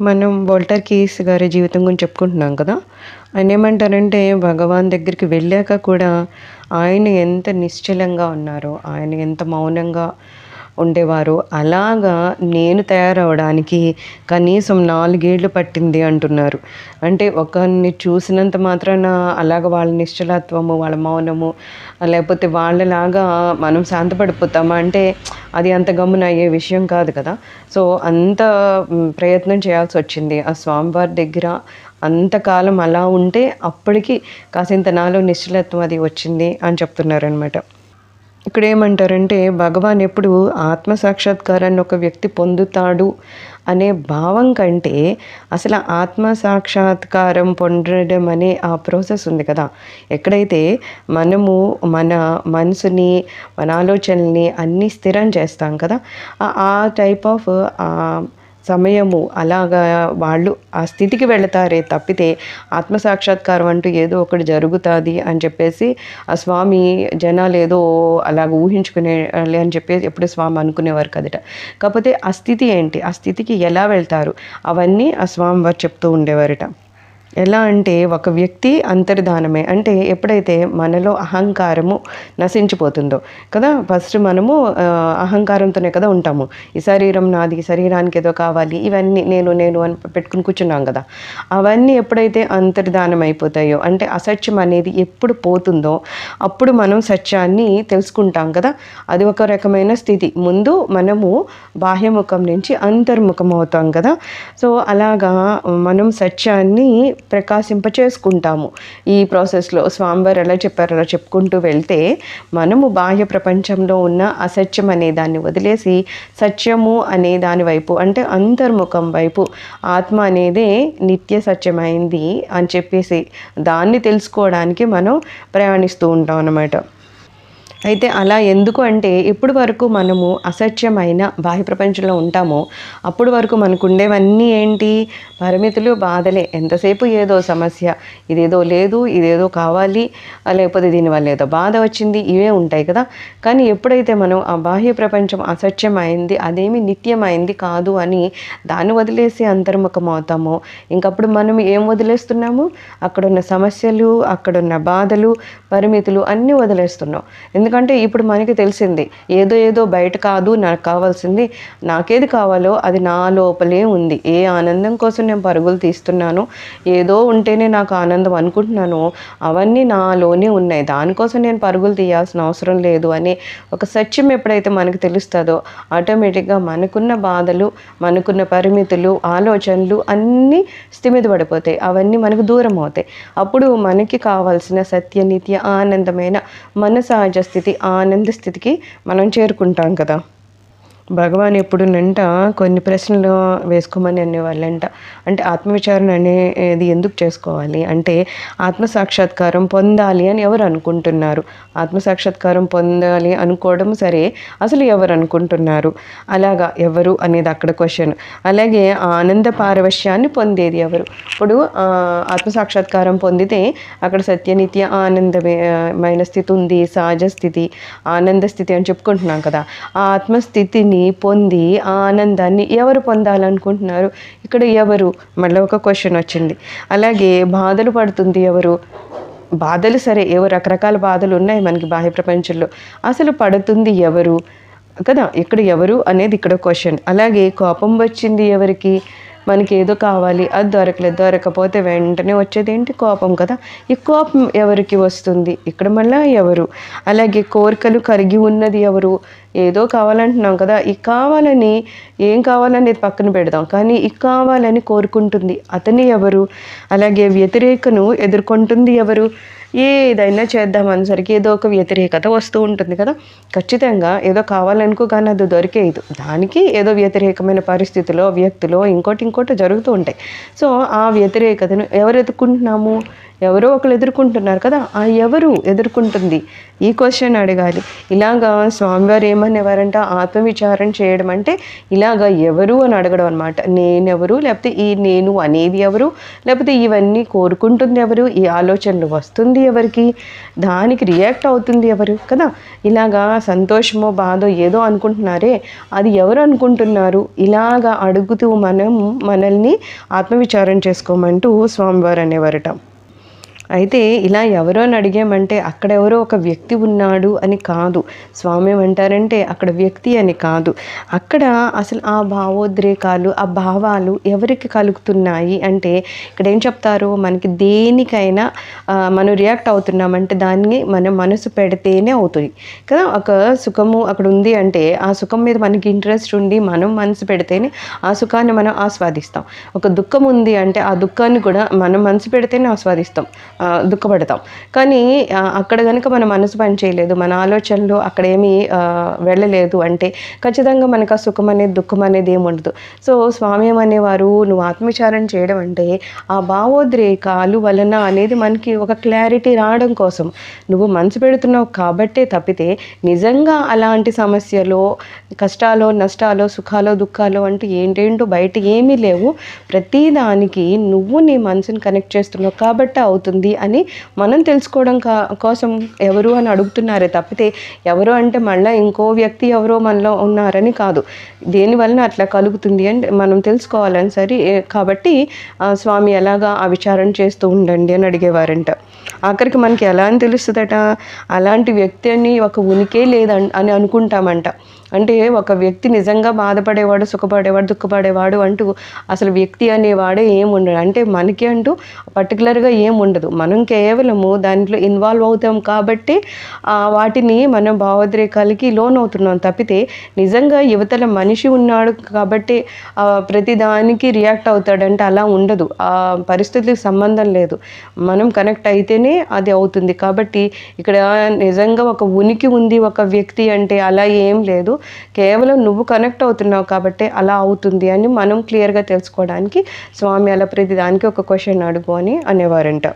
మనం వోల్టర్ కీస్ గారి జీవితం గురించి చెప్పుకుంటున్నాం కదా. ఆయన ఏమంటారంటే భగవాన్ దగ్గరికి వెళ్ళాక కూడా ఆయన ఎంత నిశ్చలంగా ఉన్నారో ఆయన ఎంత మౌనంగా ఉండేవారు. అలాగా నేను తయారవడానికి కనీసం నాలుగేళ్ళు పట్టింది అంటున్నారు. అంటే ఒకరిని చూసినంత మాత్రాన అలాగ వాళ్ళ నిశ్చలత్వము వాళ్ళ మౌనము లేకపోతే వాళ్ళలాగా మనం శాంతపడిపోతామా? అంటే అది అంత గమ్మున అయ్యే విషయం కాదు కదా. సో అంత ప్రయత్నం చేయాల్సి వచ్చింది ఆ స్వామివారి దగ్గర అంతకాలం అలా ఉంటే అప్పటికి కాసింత నాలో నిశ్చలత్వం అది వచ్చింది అని చెప్తున్నారనమాట ఇక్కడ ఏమంటారంటే భగవాన్ ఎప్పుడు ఆత్మ సాక్షాత్కారాన్ని ఒక వ్యక్తి పొందుతాడు అనే భావం కంటే అసలు ఆత్మ సాక్షాత్కారం పొందడం అనే ఆ ప్రాసెస్ ఉంది కదా. ఎక్కడైతే మనము మన మనసుని మన ఆలోచనల్ని అన్నీ స్థిరం చేస్తాం కదా ఆ- ఆ టైప్ ఆఫ్ సమయము అలాగా వాళ్ళు ఆ స్థితికి వెళతారే తప్పితే ఆత్మ సాక్షాత్కారం అంటూ ఏదో ఒకటి జరుగుతుంది అని చెప్పేసి ఆ స్వామి జనాలు ఏదో అలాగ ఊహించుకునే అని చెప్పేసి ఎప్పుడు స్వామి అనుకునేవారు కదట. కాకపోతే ఆ స్థితి ఏంటి? ఆ స్థితికి ఎలా వెళ్తారు? అవన్నీ ఆ స్వామి వారు చెప్తూ ఉండేవారట. ఎలా అంటే ఒక వ్యక్తి అంతర్ధానమే. అంటే ఎప్పుడైతే మనలో అహంకారము నశించిపోతుందో కదా ఫస్ట్ మనము అహంకారంతోనే కదా ఉంటాము. ఈ శరీరం నాది శరీరానికి ఏదో కావాలి ఇవన్నీ నేను నేను అని పెట్టుకుని కూర్చున్నాం కదా. అవన్నీ ఎప్పుడైతే అంతర్ధానం అయిపోతాయో అంటే అసత్యం అనేది ఎప్పుడు పోతుందో అప్పుడు మనం సత్యాన్ని తెలుసుకుంటాం కదా. అది ఒక రకమైన స్థితి. ముందు మనము బాహ్యముఖం నుంచి అంతర్ముఖం అవుతాం కదా. సో అలాగా మనం సత్యాన్ని ప్రకాశింప చేసుకుంటాము ఈ ప్రాసెస్లో స్వామివారు ఎలా చెప్పారో అలా చెప్పుకుంటూ వెళ్తే మనము బాహ్య ప్రపంచంలో ఉన్న అసత్యం అనే దాన్ని వదిలేసి సత్యము అనే దాని వైపు అంటే అంతర్ముఖం వైపు ఆత్మ అనేదే నిత్య సత్యమైంది అని చెప్పేసి దాన్ని తెలుసుకోవడానికి మనం ప్రయాణిస్తూ ఉంటాం అన్నమాట. అయితే అలా ఎందుకు అంటే ఇప్పుడు వరకు మనము అసత్యమైన బాహ్య ప్రపంచంలో ఉంటామో అప్పుడు వరకు మనకు ఉండేవన్నీ ఏంటి? పరిమితులు బాధలే. ఎంతసేపు ఏదో సమస్య ఇదేదో లేదు ఇదేదో కావాలి లేకపోతే దీనివల్ల ఏదో బాధ వచ్చింది ఇవే ఉంటాయి కదా. కానీ ఎప్పుడైతే మనం ఆ బాహ్య ప్రపంచం అసత్యమైంది అదేమి నిత్యమైంది కాదు అని దాన్ని వదిలేసి అంతర్ముఖం అవుతామో ఇంకప్పుడు మనం ఏం వదిలేస్తున్నాము? అక్కడున్న సమస్యలు అక్కడున్న బాధలు పరిమితులు అన్నీ వదిలేస్తున్నాం. ఎందుకంటే ఇప్పుడు మనకి తెలిసింది ఏదో ఏదో బయట కాదు నాకు కావాల్సింది నాకేది కావాలో అది నా లోపలే ఉంది. ఏ ఆనందం కోసం నేను పరుగులు తీస్తున్నాను ఏదో ఉంటేనే నాకు ఆనందం అనుకుంటున్నాను అవన్నీ నాలోనే ఉన్నాయి. దానికోసం నేను పరుగులు తీయాల్సిన అవసరం లేదు అని ఒక సత్యం ఎప్పుడైతే మనకు తెలుస్తుందో ఆటోమేటిక్గా మనకున్న బాధలు మనకున్న పరిమితులు ఆలోచనలు అన్నీ స్థిమితపడిపోతాయి అవన్నీ మనకు దూరం అవుతాయి. అప్పుడు మనకి కావాల్సిన సత్య నిత్య ఆనందమైన మన సహజ స్థితి ఆనంద స్థితికి మనం చేరుకుంటాం కదా. భగవాన్ ఎప్పుడునంట కొన్ని ప్రశ్నలు వేసుకోమని అనేవాళ్ళంట. అంటే ఆత్మవిచారణ అనేది ఎందుకు చేసుకోవాలి? అంటే ఆత్మ సాక్షాత్కారం పొందాలి అని ఎవరు అనుకుంటున్నారు? ఆత్మ సాక్షాత్కారం పొందాలి అనుకోవడం సరే అసలు ఎవరు అనుకుంటున్నారు? అలాగా ఎవరు అనేది అక్కడ క్వశ్చన్ అలాగే ఆనంద పారవశ్యాన్ని పొందేది ఎవరు? ఇప్పుడు ఆత్మసాక్షాత్కారం ఆత్మ సాక్షాత్కారం పొందితే అక్కడ సత్యనిత్య ఆనందమైన స్థితి ఉంది సహజ స్థితి ఆనంద స్థితి అని చెప్పుకుంటున్నాం కదా. ఆ ఆత్మస్థితిని పొంది ఆ ఆనందాన్ని ఎవరు పొందాలనుకుంటున్నారు? ఇక్కడ ఎవరు? మళ్ళీ ఒక క్వశ్చన్ వచ్చింది. అలాగే బాధలు పడుతుంది ఎవరు? బాధలు సరే ఏవో రకరకాల బాధలు ఉన్నాయి మనకి బాహ్య ప్రపంచంలో. అసలు పడుతుంది ఎవరు? కదా ఇక్కడ ఎవరు అనేది ఇక్కడ క్వశ్చన్ అలాగే కోపం వచ్చింది ఎవరికి? మనకి ఏదో కావాలి అది దొరకలేదు. దొరకపోతే వెంటనే వచ్చేది ఏంటి కోపం కదా. ఈ కోపం ఎవరికి వస్తుంది? ఇక్కడ మళ్ళా ఎవరు? అలాగే కోరికలు కరిగి ఉన్నది ఎవరు? ఏదో కావాలంటున్నాం కదా. ఈ కావాలని ఏం కావాలనేది పక్కన పెడదాం. కానీ ఈ కావాలని కోరుకుంటుంది అతని ఎవరు? అలాగే వ్యతిరేకను ఎదుర్కొంటుంది ఎవరు? ఏదైనా చేద్దాం అనేసరికి ఏదో ఒక వ్యతిరేకత వస్తూ ఉంటుంది కదా. ఖచ్చితంగా ఏదో కావాలనుకో కానీ అది దొరికేది దానికి ఏదో వ్యతిరేకమైన పరిస్థితిలో వ్యక్తులు ఇంకోటి ఇంకోటి జరుగుతూ ఉంటాయి. సో ఆ వ్యతిరేకతను ఎవరు ఎదుర్కొంటున్నాము ఎవరో ఒకరు ఎదుర్కొంటున్నారు కదా ఆ ఎవరు ఎదుర్కొంటుంది? ఈ క్వశ్చన్ అడగాలి. ఇలాగా స్వామివారు ఏమనేవారంట? ఆత్మవిచారణ చేయడం అంటే ఇలాగా ఎవరు అని అడగడం అనమాట నేనెవరు? లేకపోతే ఈ నేను అనేది ఎవరు? లేకపోతే ఇవన్నీ కోరుకుంటుంది ఎవరు? ఈ ఆలోచనలు వస్తుంది ఎవరికి? దానికి రియాక్ట్ అవుతుంది ఎవరు? కదా? ఇలాగా సంతోషమో బాధో ఏదో అనుకుంటున్నారే అది ఎవరు అనుకుంటున్నారు? ఇలాగా అడుగుతూ మనం మనల్ని ఆత్మవిచారం చేసుకోమంటూ స్వామివారు అనేవారట. అయితే ఇలా ఎవరో అని అడిగామంటే అక్కడ ఎవరో ఒక వ్యక్తి ఉన్నాడు అని కాదు. స్వామి ఏమంటారంటే అక్కడ వ్యక్తి అని కాదు. అక్కడ అసలు ఆ భావోద్రేకాలు ఆ భావాలు ఎవరికి కలుగుతున్నాయి? అంటే ఇక్కడ ఏం చెప్తారు? మనకి దేనికైనా మనం రియాక్ట్ అవుతున్నామంటే దాన్ని మన మనసు పెడితేనే అవుతుంది. కదా ఒక సుఖము అక్కడ ఉంది అంటే ఆ సుఖం మీద మనకి ఇంట్రెస్ట్ ఉండి మనం మనసు పెడితేనే ఆ సుఖాన్ని మనం ఆస్వాదిస్తాం. ఒక దుఃఖం ఉంది అంటే ఆ దుఃఖాన్ని కూడా మనం మనసు పెడితేనే ఆస్వాదిస్తాం. దుఃఖపడతాం. కానీ అక్కడ కనుక మన మనసు పని చేయలేదు మన ఆలోచనలు అక్కడేమీ వెళ్ళలేదు అంటే ఖచ్చితంగా మనకు ఆ సుఖం అనేది దుఃఖం అనేది ఏమి ఉండదు. సో స్వామ్యం అనేవారు నువ్వు ఆత్మవిచారణ చేయడం అంటే ఆ భావోద్రేకాలు వలన అనేది మనకి ఒక క్లారిటీ రావడం కోసం. నువ్వు మనసు పెడుతున్నావు కాబట్టే తప్పితే నిజంగా అలాంటి సమస్యలో కష్టాలు నష్టాలు సుఖాలు దుఃఖాలు అంటూ ఏంటేంటో బయట ఏమీ లేవు. ప్రతిదానికి నువ్వు నీ మనసుని కనెక్ట్ చేస్తున్నావు కాబట్టి అవుతుంది. అని మనం తెలుసుకోవడం కా కోసం ఎవరు అని అడుగుతున్నారే తప్పితే ఎవరు అంటే మళ్ళీ ఇంకో వ్యక్తి ఎవరో మనలో ఉన్నారని కాదు. దేని వలన అట్లా కలుగుతుంది అంటే మనం తెలుసుకోవాలని సరే కాబట్టి స్వామి ఎలాగా ఆ విచారణ చేస్తూ ఉండండి అని అడిగేవారంట. ఆఖరికి మనకి ఎలా అని తెలుస్తుందట? అలాంటి వ్యక్తి అని ఒక ఉనికే లేదని అని అనుకుంటామంట. అంటే ఒక వ్యక్తి నిజంగా బాధపడేవాడు సుఖపడేవాడు దుఃఖపడేవాడు అంటూ అసలు వ్యక్తి అనేవాడే ఏం ఉండడు. అంటే మనకి అంటూ పర్టికులర్గా ఏం ఉండదు. మనం కేవలము దాంట్లో ఇన్వాల్వ్ అవుతాం కాబట్టి వాటిని మనం భావోద్రేకాలకి లోన్ అవుతున్నాం తప్పితే నిజంగా యువతల మనిషి ఉన్నాడు కాబట్టి ప్రతిదానికి రియాక్ట్ అవుతాడంటే అలా ఉండదు. ఆ పరిస్థితులకు సంబంధం లేదు. మనం కనెక్ట్ అయితేనే అది అవుతుంది. కాబట్టి ఇక్కడ నిజంగా ఒక ఉనికి ఉంది ఒక వ్యక్తి అంటే అలా ఏం లేదు. కేవలం నువ్వు కనెక్ట్ అవుతున్నావు కాబట్టి అలా అవుతుంది అని మనం క్లియర్గా తెలుసుకోవడానికి స్వామి అలా ప్రతిదానికి ఒక క్వశ్చన్ అడుగు అని అనేవారంట.